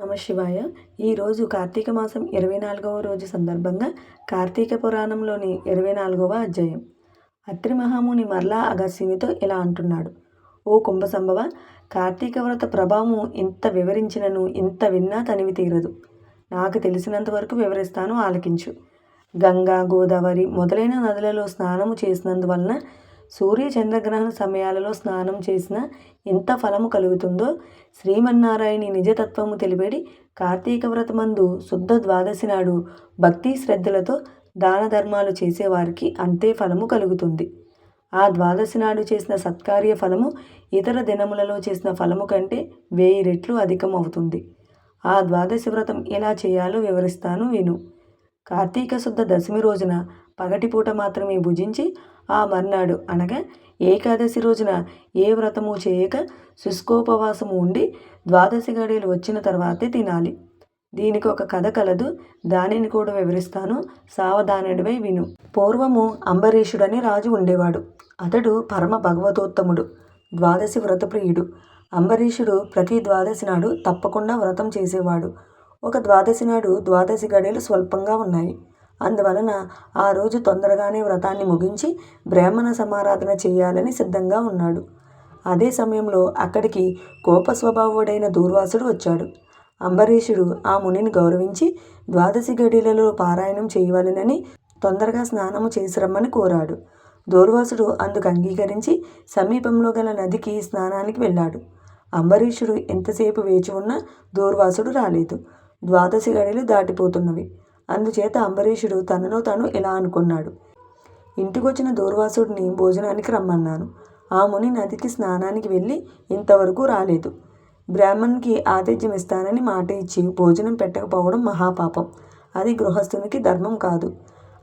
నమ శివాయ. ఈరోజు కార్తీక మాసం ఇరవై నాలుగవ రోజు సందర్భంగా కార్తీక పురాణంలోని ఇరవై నాలుగవ అధ్యాయం. అత్రి మహాముని మరలా అగస్యునితో ఇలా అంటున్నాడు. ఓ కుంభసంభవ కార్తీక వ్రత ప్రభావం ఇంత వివరించినను ఇంత విన్నా తనివి తీరదు. నాకు తెలిసినంత వరకు వివరిస్తాను ఆలకించు. గంగా గోదావరి మొదలైన నదులలో స్నానము చేసినందువలన సూర్య చంద్రగ్రహణ సమయాలలో స్నానం చేసిన ఎంత ఫలము కలుగుతుందో శ్రీమన్నారాయణి నిజతత్వము తెలిపేడి కార్తీక వ్రతమందు శుద్ధ ద్వాదశి నాడు భక్తి శ్రద్ధలతో దాన ధర్మాలు చేసేవారికి అంతే ఫలము కలుగుతుంది. ఆ ద్వాదశి నాడు చేసిన సత్కార్య ఫలము ఇతర దినములలో చేసిన ఫలము కంటే వెయ్యి రెట్లు అధికమవుతుంది. ఆ ద్వాదశి వ్రతం ఎలా చేయాలో వివరిస్తాను విను. కార్తీక శుద్ధ దశమి రోజున పగటిపూట మాత్రమే భుజించి ఆ మర్నాడు అనగా ఏకాదశి రోజున ఏ వ్రతము చేయక శుష్కోపవాసము ఉండి ద్వాదశి గడియలు వచ్చిన తర్వాతే తినాలి. దీనికి ఒక కథ కలదు. దానిని కూడా వివరిస్తాను. సావధానుడివై విను. పూర్వము అంబరీషుడని రాజు ఉండేవాడు. అతడు పరమ భగవతోత్తముడు ద్వాదశి వ్రతప్రియుడు అంబరీషుడు ప్రతి ద్వాదశి నాడు తప్పకుండా వ్రతం చేసేవాడు. ఒక ద్వాదశి నాడు ద్వాదశి గడియలు స్వల్పంగా ఉన్నాయి. అందువలన ఆ రోజు తొందరగానే వ్రతాన్ని ముగించి బ్రాహ్మణ సమారాధన చేయాలని సిద్ధంగా ఉన్నాడు. అదే సమయంలో అక్కడికి కోప స్వభావుడైన దూర్వాసుడు వచ్చాడు. అంబరీషుడు ఆ మునిని గౌరవించి ద్వాదశి గడిలలో పారాయణం చేయవలనని తొందరగా స్నానము చేసి రమ్మని కోరాడు. దూర్వాసుడు అందుకు అంగీకరించి సమీపంలో గల నదికి స్నానానికి వెళ్ళాడు. అంబరీషుడు ఎంతసేపు వేచి ఉన్నా దూర్వాసుడు రాలేదు. ద్వాదశి గడిలు దాటిపోతున్నవి. అందుచేత అంబరీషుడు తనలో తాను ఇలా అనుకున్నాడు. ఇంటికొచ్చిన దూర్వాసుడిని భోజనానికి రమ్మన్నాను. ఆ ముని నదికి స్నానానికి వెళ్ళి ఇంతవరకు రాలేదు. బ్రాహ్మణ్కి ఆతిథ్యం ఇస్తానని మాట ఇచ్చి భోజనం పెట్టకపోవడం మహాపాపం. అది గృహస్థునికి ధర్మం కాదు.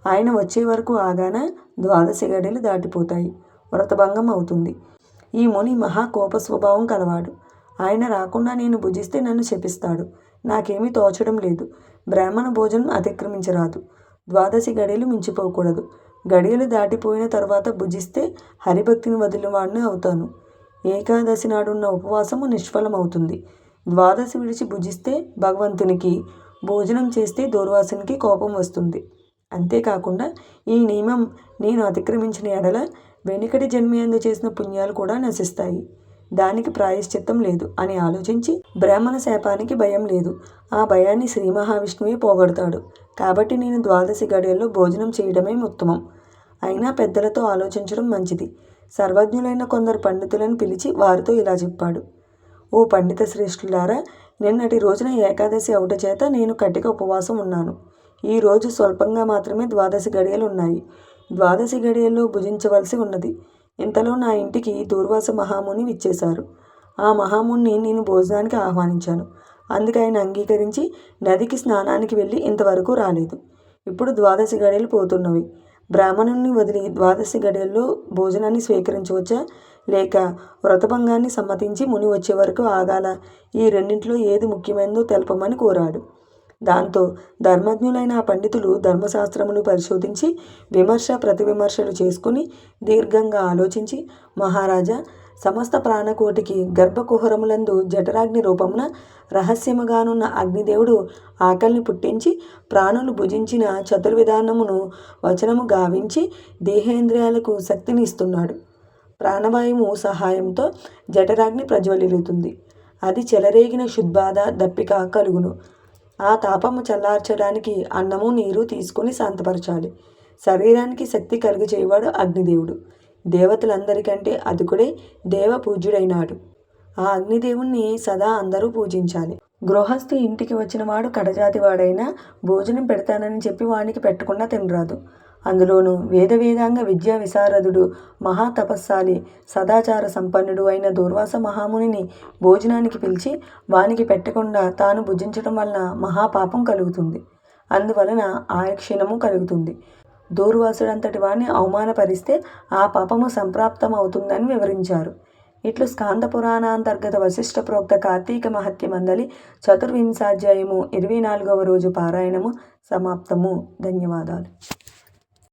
ఆయన వచ్చే వరకు ఆగాన? ద్వాదశి గడిలు దాటిపోతాయి. వ్రతభంగం అవుతుంది. ఈ ముని మహా కోప స్వభావం కలవాడు. ఆయన రాకుండా నేను భుజిస్తే నన్ను శపిస్తాడు. నాకేమీ తోచడం లేదు. బ్రాహ్మణ భోజనం అతిక్రమించరాదు. ద్వాదశి గడియలు మించిపోకూడదు. గడియలు దాటిపోయిన తర్వాత భుజిస్తే హరిభక్తిని వదిలిన వాడిని అవుతాను. ఏకాదశి నాడున్న ఉపవాసము నిష్ఫలమవుతుంది. ద్వాదశి విడిచి భుజిస్తే భగవంతునికి భోజనం చేస్తే దూర్వాసునికి కోపం వస్తుంది. అంతేకాకుండా ఈ నియమం నేను అతిక్రమించిన ఎడల వెనుకటి జన్మయందు చేసిన పుణ్యాలు కూడా నశిస్తాయి. దానికి ప్రాయశ్చిత్తం లేదు అని ఆలోచించి బ్రాహ్మణ శాపానికి భయం లేదు. ఆ భయాన్ని శ్రీ మహావిష్ణువే పోగొడతాడు. కాబట్టి నేను ద్వాదశి గడియల్లో భోజనం చేయడమే ఉత్తమం. అయినా పెద్దలతో ఆలోచించడం మంచిది. సర్వజ్ఞులైన కొందరు పండితులను పిలిచి వారితో ఇలా చెప్పాడు. ఓ పండిత శ్రేష్ఠులారా నిన్నటి రోజున ఏకాదశి అవుట చేత నేను కట్టిక ఉపవాసం ఉన్నాను. ఈ రోజు స్వల్పంగా మాత్రమే ద్వాదశి గడియలు ఉన్నాయి ద్వాదశి గడియల్లో భుజించవలసి ఉన్నది. ఇంతలో నా ఇంటికి దూర్వాస మహాముని విచ్చేశారు. ఆ మహాముని నేను భోజనానికి ఆహ్వానించాను. అందుకు ఆయన అంగీకరించి నదికి స్నానానికి వెళ్ళి ఇంతవరకు రాలేదు. ఇప్పుడు ద్వాదశి గడియలు పోతున్నవి. బ్రాహ్మణుని వదిలి ద్వాదశి గడియల్లో భోజనాన్ని స్వీకరించవచ్చా? లేక వ్రతభంగాన్ని సమ్మతించి ముని వచ్చే వరకు ఆగాల? ఈ రెండింటిలో ఏది ముఖ్యమైనదో తెలపమని కోరాడు. దాంతో ధర్మజ్ఞులైన ఆ పండితులు ధర్మశాస్త్రమును పరిశోధించి విమర్శ ప్రతివిమర్శలు చేసుకుని దీర్ఘంగా ఆలోచించి మహారాజా సమస్త ప్రాణకోటికి గర్భకుహరములందు జఠరాగ్ని రూపమున రహస్యముగానున్న అగ్నిదేవుడు ఆకలిని పుట్టించి ప్రాణులు భుజించిన చతుర్విధానమును వచనము గావించి దేహేంద్రియాలకు శక్తిని ఇస్తున్నాడు. ప్రాణవాయువు సహాయంతో జఠరాగ్ని ప్రజ్వలిల్లుతుంది. అది చెలరేగిన శుద్బాధ దప్పిక కలుగును. ఆ తాపము చల్లార్చడానికి అన్నము నీరు తీసుకొని శాంతపరచాలి. శరీరానికి శక్తి కలుగు చేయవాడు అగ్నిదేవుడు. దేవతలందరికంటే అధికుడే దేవ పూజ్యుడైనాడు ఆ అగ్నిదేవుణ్ణి సదా అందరూ పూజించాలి. గృహస్థు ఇంటికి వచ్చిన వాడు కడజాతి వాడైనా భోజనం పెడతానని చెప్పి వానికి పెట్టకుండా తినరాదు. అందులోనూ వేద వేదాంగ విద్యా విశారదుడు మహాతపస్సాలి సదాచార సంపన్నుడు అయిన దూర్వాస మహామునిని భోజనానికి పిలిచి వానికి పెట్టకుండా తాను భుజించడం వలన మహాపాపం కలుగుతుంది. అందువలన ఆయక్షీణము కలుగుతుంది. దూర్వాసుడంతటి వాడిని అవమానపరిస్తే ఆ పాపము సంప్రాప్తం అవుతుందని వివరించారు. ఇట్లు స్కాంద పురాణాంతర్గత వశిష్ట ప్రోక్త కార్తీక మహత్య మందలి చతుర్వింశాధ్యాయము ఇరవై నాలుగవ రోజు పారాయణము సమాప్తము. ధన్యవాదాలు.